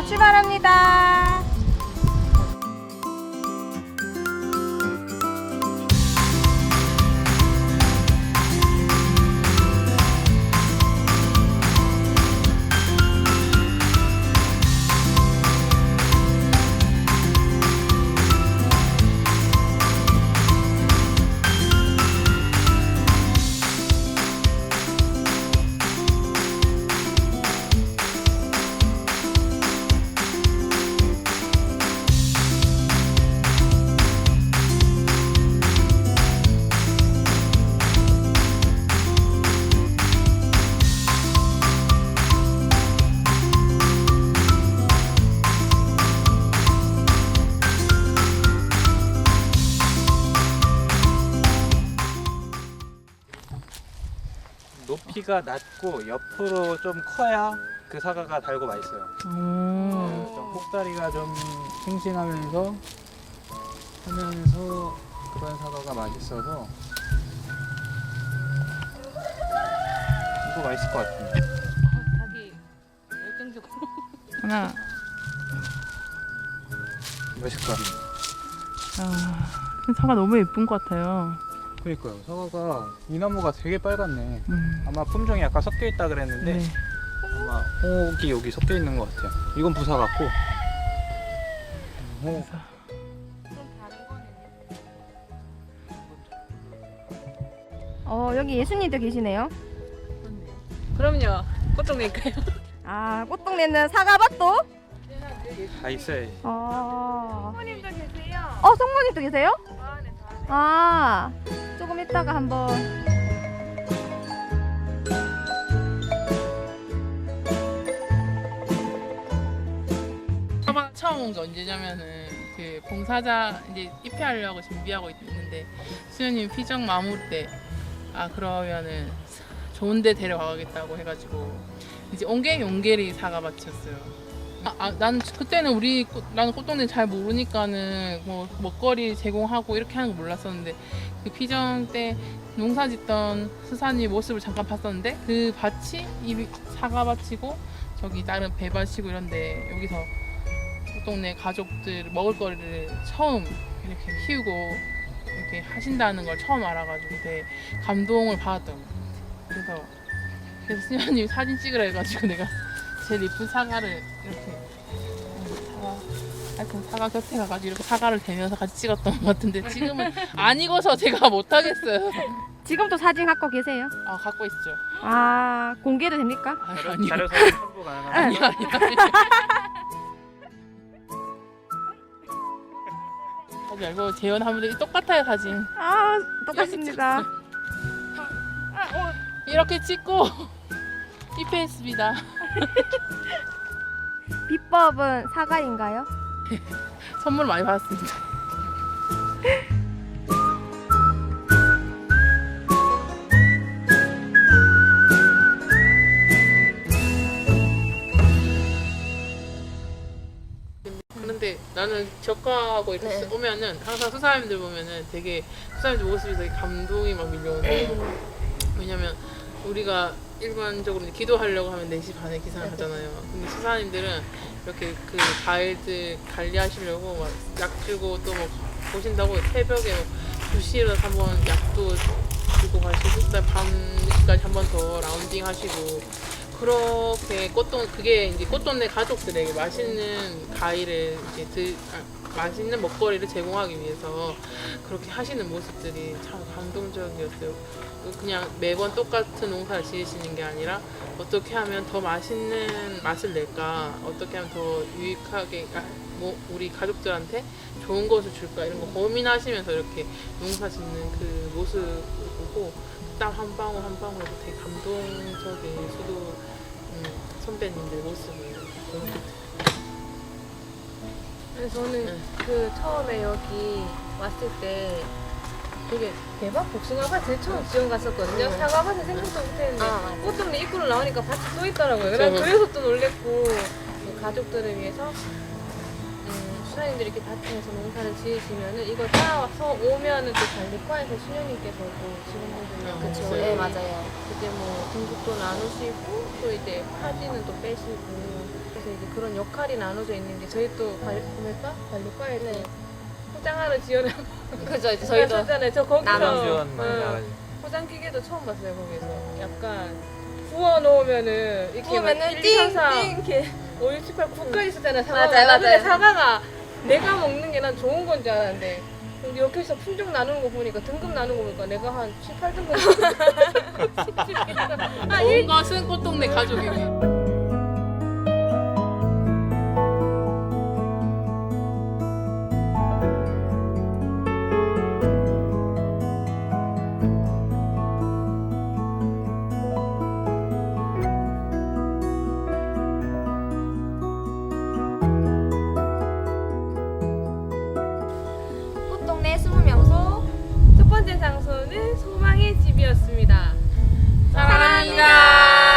자, 출발합니다. 높이가 낮고 옆으로 좀 커야 그 사과가 달고 맛있어요. 음. 좀 꼭다리가 좀 싱싱하면서 하면서 그런 사과가 맛있어서 이거 맛있을 것 같은데. 자기 열정적으로. 하나. 맛있을 것 같은데. 아, 사과 너무 예쁜 것 같아요. 그러니까요. 사과가 이 나무가 되게 빨갛네. 음. 아마 품종이 약간 섞여 있다 그랬는데 네. 아마 홍옥이 여기 섞여 있는 것 같아요. 이건 부사 같고 홍옥 어, 여기 예수님도 계시네요. 그럼요. 꽃동네니까요. 아, 꽃동네는 사과밭도? 다 있어야지. 어. 부모님도 계세요. 어, 성모님도 계세요? 저 안에 다. 아, 조금 있다가 한번. 사과 처음 온 게 언제냐면은 그 봉사자 이제 입회하려고 준비하고 있는데 수현님 피정 마무리 때 아 그러면은 좋은데 데려가겠다고 해가지고 이제 온게 용계리 사과밭이었어요. 아, 아, 나는 그때는 우리 꽃- 나는 꽃동네 잘 모르니까는 뭐 먹거리 제공하고 이렇게 하는 거 몰랐었는데 그 피정 때 농사 짓던 수사님 모습을 잠깐 봤었는데 그 밭이 이 사과 밭이고 저기 다른 배밭이고 이런데 여기서 동네 가족들 먹을 거리를 처음 이렇게 키우고 이렇게 하신다는 걸 처음 알아가지고 되게 감동을 받았던 것 같아요. 그래서 그래서 수현님 사진 찍으라 해가지고 내가 제일 예쁜 사과를 이렇게 음, 사과 하여튼 사과 곁에 가가지고 이렇게 사과를 대면서 같이 찍었던 것 같은데 지금은 안 익어서 제가 못 하겠어요. 지금도 사진 갖고 계세요? 아 갖고 있죠. 아, 공개도 됩니까? 아, 자료, 아니요. 자료 사진 첨부 가능하나요? 아니요 아니요. 아니요. 하지 말고 재현하면 똑같아요 사진. 아, 똑같습니다. 이렇게 찍고 입회했습니다. 비법은 사과인가요? 선물 많이 받았습니다. 그런데 나는 적과하고 이렇게 네. 오면은 항상 수사님들 보면은 되게 수사님들 모습이 되게 감동이 막 밀려오고 왜냐면 우리가 일반적으로 이제 기도하려고 하면 4시 반에 기상을 하잖아요. 근데 수사님들은 이렇게 그 과일들 관리하시려고 막약 주고 또 뭐 보신다고 새벽에 뭐 2시에 일어나서 한번 약도 주고 가시고 그다음 밤까지 한 번 더 라운딩 하시고 그렇게 꽃동 그게 이제 꽃동네 가족들에게 맛있는 과일을 이제 드, 아, 맛있는 먹거리를 제공하기 위해서 그렇게 하시는 모습들이 참 감동적이었어요. 그냥 매번 똑같은 농사를 지으시는 게 아니라 어떻게 하면 더 맛있는 맛을 낼까, 어떻게 하면 더 유익하게 아, 뭐 우리 가족들한테 좋은 것을 줄까 이런 거 고민하시면서 이렇게 농사 짓는 그 모습을 보고 땀한 방울 한 방울 되게 감동적인 수도 음, 선배님들 모습을 것 같아요. 그래서 저는 네. 그 처음에 여기 왔을 때 되게 대박 복숭아밭을 처음 지원 갔었거든요. 네. 사과밭은 생각도 못했는데 아, 맞아. 꽃동네 입구를 나오니까 밭이 또 있더라고요. 그쵸. 그래서 그래서 또 놀랬고 그 가족들을 위해서 음, 수사님들이 이렇게 밭에서 농사를 지으시면은 이거 따와서 오면은 또 관리과에서 신현님께서도 직원분들이랑 어. 같이 그렇죠. 네, 맞아요. 이제 뭐 등급도 나누시고 또 이제 파지는 또 빼시고 그래서 이제 그런 역할이 나눠져 있는 게 저희 또 관- 구매과 관리과에 네. 포장하는 지원을 그죠 이제 저희도 했잖아요. 저 거기서 포장 지원 많이 나가지. 포장 기계도 처음 봤어요 거기서. 약간 구워 놓으면은 이렇게 구우면은 1, 2, 3, 4, 띵띵 이렇게 5, 6, 7, 8, 9까지 있었잖아요. 사과가. 맞아요, 나 맞아요. 사과가 내가 먹는 게 난 좋은 건 줄 알았는데 근데 여기서 품종 나누는 거 보니까 등급 나누는 거 보니까 내가 한 7, 8등급 아, 일온 것은 꽃동네 가족이고 숨으면서 첫 번째 장소는 소망의 집이었습니다. 사랑합니다.